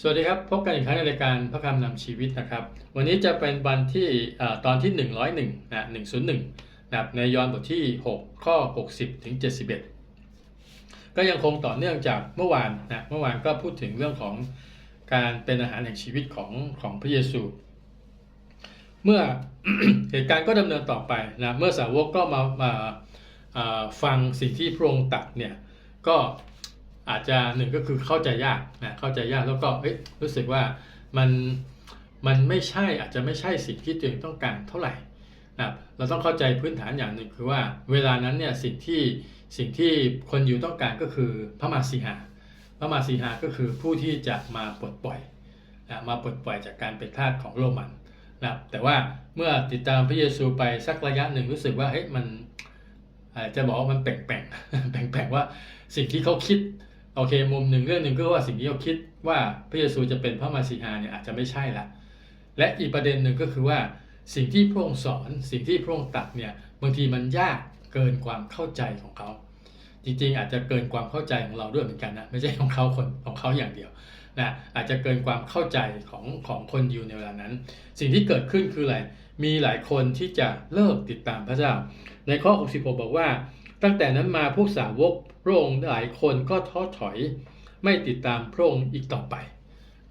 สวัสดีครับ พบกันอีกครั้งในรายการพระคำนำชีวิตนะครับ วันนี้จะเป็นบันที่ตอนที่ 101นะ101นะในยอห์นบทที่ 6 ข้อ 60 ถึง 71 ก็ยังคงต่อเนื่องจากเมื่อวานนะเมื่อวานก็พูดถึงเรื่องของการเป็นอาหารแห่งชีวิตของของพระเยซู เมื่อเหตุการณ์ก็ดำเนินต่อไปนะเมื่อสาวกก็มามาฟังสิ่งที่พระองค์ตัดเนี่ยก็ อาจจะหนึ่งก็คือเข้าใจยากนะเข้าใจยากแล้วก็เอ้รู้สึกว่ามันมันไม่ใช่อาจจะไม่ใช่สิ่งที่ตัวเองต้องการเท่าไหร่นะเราต้องเข้าใจพื้นฐานอย่างหนึ่งคือว่าเวลานั้นเนี่ยสิ่งที่สิ่งที่คนอยู่ต้องการก็คือพระมาสีหาพระมาสีหาก็คือผู้ที่จะมาปลดปล่อยนะมาปลดปล่อยจากการเป็นทาสของโรมันนะแต่ว่าเมื่อติดตามพระเยซูไปสักระยะหนึ่งรู้สึกว่าเฮ้ยมันจจะบอกว่ามันแปลกๆแปลกๆว่าสิ่งที่เขาคิด โอเค มุมหนึ่งเรื่องหนึ่งก็ว่าสิ่งที่เราคิดว่าพระเยซูจะเป็นพระมาสีฮาเนี่ยอาจจะไม่ใช่ละและอีกประเด็นหนึ่งก็คือว่าสิ่งที่พระองค์สอนสิ่งที่พระองค์ตัดเนี่ยบางทีมันยากเกินความเข้าใจของเขา จริงๆ อาจจะเกินความเข้าใจของเราด้วยเหมือนกันนะไม่ใช่ของเขาคนของเขาอย่างเดียวนะอาจจะเกินความเข้าใจของของคนอยู่ในเวลานั้น สิ่งที่เกิดขึ้นคืออะไรมีหลายคนที่จะเลิกติดตามพระเจ้า ในข้อ 66 บอกว่า ตั้งแต่นั้นมาพวกสาวกพระองค์หลายคนก็ท้อถอยไม่ติดตามพระองค์อีกต่อไป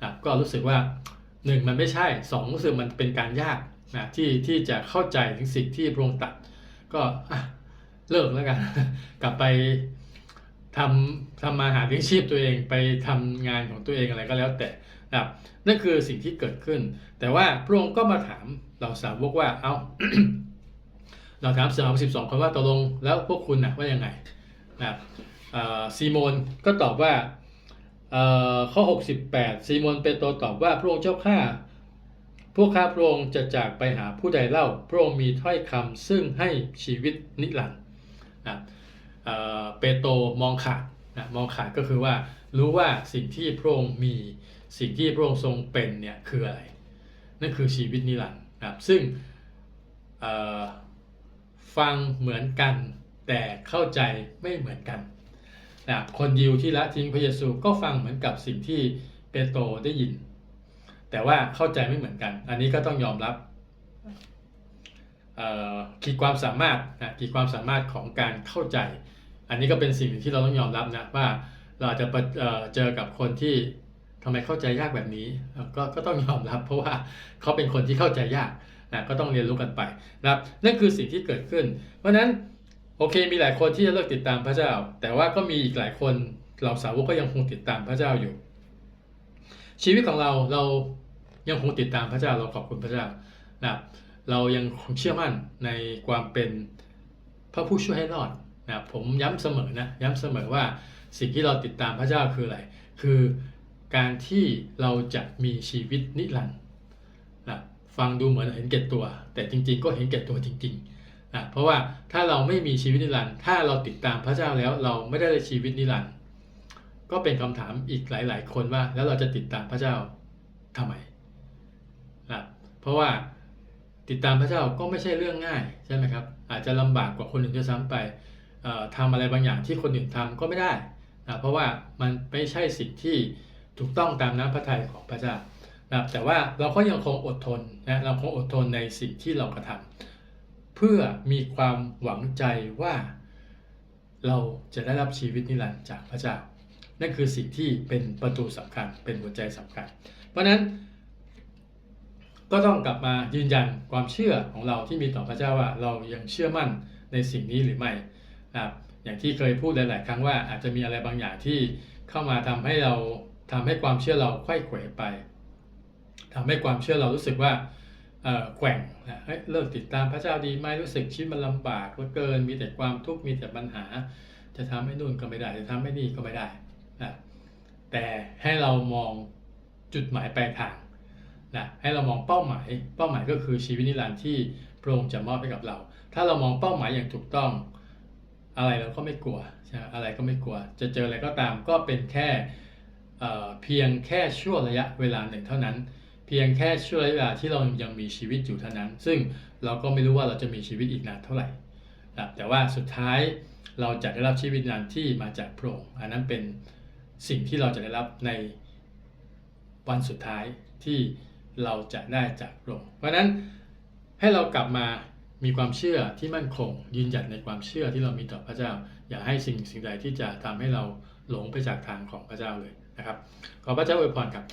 นะก็รู้สึกว่าหนึ่งมันไม่ใช่สองรู้สึกมันเป็นการยากนะที่ที่จะเข้าใจถึงสิ่งที่พระองค์ตัด ก็เลิกแล้วกัน กลับไปทำทำมาหาเลี้ยงชีพตัวเองไปทำงานของตัวเองอะไรก็แล้วแต่นะนั่นคือสิ่งที่เกิดขึ้น แต่ว่าพระองค์ก็มาถามเราสาวกว่าเอ้า เราถามสมาชิกองคนว่าตกลงแล้วพวกคุณน่ะว่ายังไงนะซีโมนก็ตอบว่าข้อ 68 ซีโมนเปโตรตอบว่าพระองค์เจ้าข้าพวกข้าพระองค์จะจากไปหาผู้ใดเล่า พระองค์มีถ้อยคำซึ่งให้ชีวิตนิรันดร์นะเปโตรมองขาดนะมองขาดก็คือว่ารู้ว่าสิ่งที่พระองค์มีสิ่งที่พระองค์ทรงเป็นเนี่ยคืออะไร นั่นคือชีวิตนิรันดร์นะซึ่ง ฟังเหมือนกัน แต่เข้าใจไม่เหมือนกันนะคนยิวที่ละทิ้งพระเยซูก็ฟังเหมือนกับสิ่งที่เปโตรได้ยิน แต่ว่าเข้าใจไม่เหมือนกัน อันนี้ก็ต้องยอมรับขีดความสามารถนะขีดความสามารถของการเข้าใจ อันนี้ก็เป็นสิ่งที่เราต้องยอมรับนะว่าเราจะเจอกับคนที่ทำไมเข้าใจยากแบบนี้กก็ต้องยอมรับ เพราะว่าเขาเป็นคนที่เข้าใจยาก นะก็ต้องเรียนรู้กันไปนะครับนั่นคือสิ่งที่เกิดขึ้น เพราะนั้นโอเคมีหลายคนที่จะเลิกติดตามพระเจ้า แต่ว่าก็มีอีกหลายคนเราสาวกก็ยังคงติดตามพระเจ้าอยู่ ชีวิตของเราเรายังคงติดตามพระเจ้าเราขอบคุณพระเจ้านะเรายังงเชื่อมั่นในความเป็นพระผู้ช่วยให้รอดนะผมย้ำเสมอนะย้ำเสมอว่าสิ่งที่เราติดตามพระเจ้าคืออะไร คือการที่เราจะมีชีวิตนิรันดร์นะ ฟังดูเหมือนเห็นเก่ตัว แต่จริง ๆ ก็เห็นเก่ตัวจริงๆนะเพราะว่าถ้าเราไม่มีชีวิตนิรันดร์ถ้าเราติดตามพระเจ้าแล้วเราไม่ได้ชีวิตนิรันดร์ก็เป็นคำถามอีกหลาย ๆ คนว่าแล้วเราจะติดตามพระเจ้าทำไมนะเพราะว่าติดตามพระเจ้าก็ไม่ใช่เรื่องง่ายใช่ไหมครับ อาจจะลำบากกว่าคนอื่นจะซ้ำไปทำอะไรบางอย่างที่คนอื่นทำก็ไม่ได้นะเพราะว่ามันไม่ใช่สิ่งที่ถูกต้องตามน้ำพระทัยของพระเจ้า นะแต่ว่าเราก็ยังคงอดทนนะเราคงอดทนในสิ่งที่เรากระทำเพื่อมีความหวังใจว่าเราจะได้รับชีวิตนิรันดร์จากพระเจ้า นั่นคือสิ่งที่เป็นประตูสำคัญเป็นหัวใจสำคัญ เพราะฉะนั้นก็ต้องกลับมายืนยันความเชื่อของเราที่มีต่อพระเจ้าว่าเรายังเชื่อมั่นในสิ่งนี้หรือไม่นะอย่างที่เคยพูดหลาย ๆ ครั้งว่าอาจจะมีอะไรบางอย่างที่เข้ามาทำให้เราทำให้ความเชื่อเราค่อยๆไป ทำให้ความเชื่อเรารู้สึกว่าแกว่งเฮ้ยเลิกติดตามพระเจ้าดีไหมรู้สึกชีวิตมันลำบากเหลือเกิน มีแต่ความทุกข์มีแต่ปัญหา จะทำให้นู่นก็ไม่ได้ จะทำให้นี่ก็ไม่ได้นะแต่ให้เรามองจุดหมายปลายทางนะให้เรามองเป้าหมาย เป้าหมายก็คือชีวิตนิรันดร์ที่พระองค์จะมอบให้กับเรา ถ้าเรามองเป้าหมายอย่างถูกต้อง อะไรเราก็ไม่กลัวใช่อะไรก็ไม่กลัว จะเจออะไรก็ตามก็เป็นแค่เพียงแค่ชั่วระยะเวลาหนึ่งเท่านั้น พียงแค่ช่วงเวลาที่เรายังมีชีวิตอยู่เท่านั้น ซึ่งเราก็ไม่รู้ว่าเราจะมีชีวิตอีกนานเท่าไหร่นะแต่ว่าสุดท้ายเราจะได้รับชีวิตนานที่มาจากพระองค์อันนั้นเป็นสิ่งที่เราจะได้รับในวันสุดท้ายที่เราจะได้จากพระองค์เพราะนั้นให้เรากลับมามีความเชื่อที่มั่นคง ยืนหยัดในความเชื่อที่เรามีต่อพระเจ้า อย่าให้สิ่งสิ่งใดที่จะทำให้เราหลงไปจากทางของพระเจ้าเลยนะครับ ขอพระเจ้าอวยพรครับ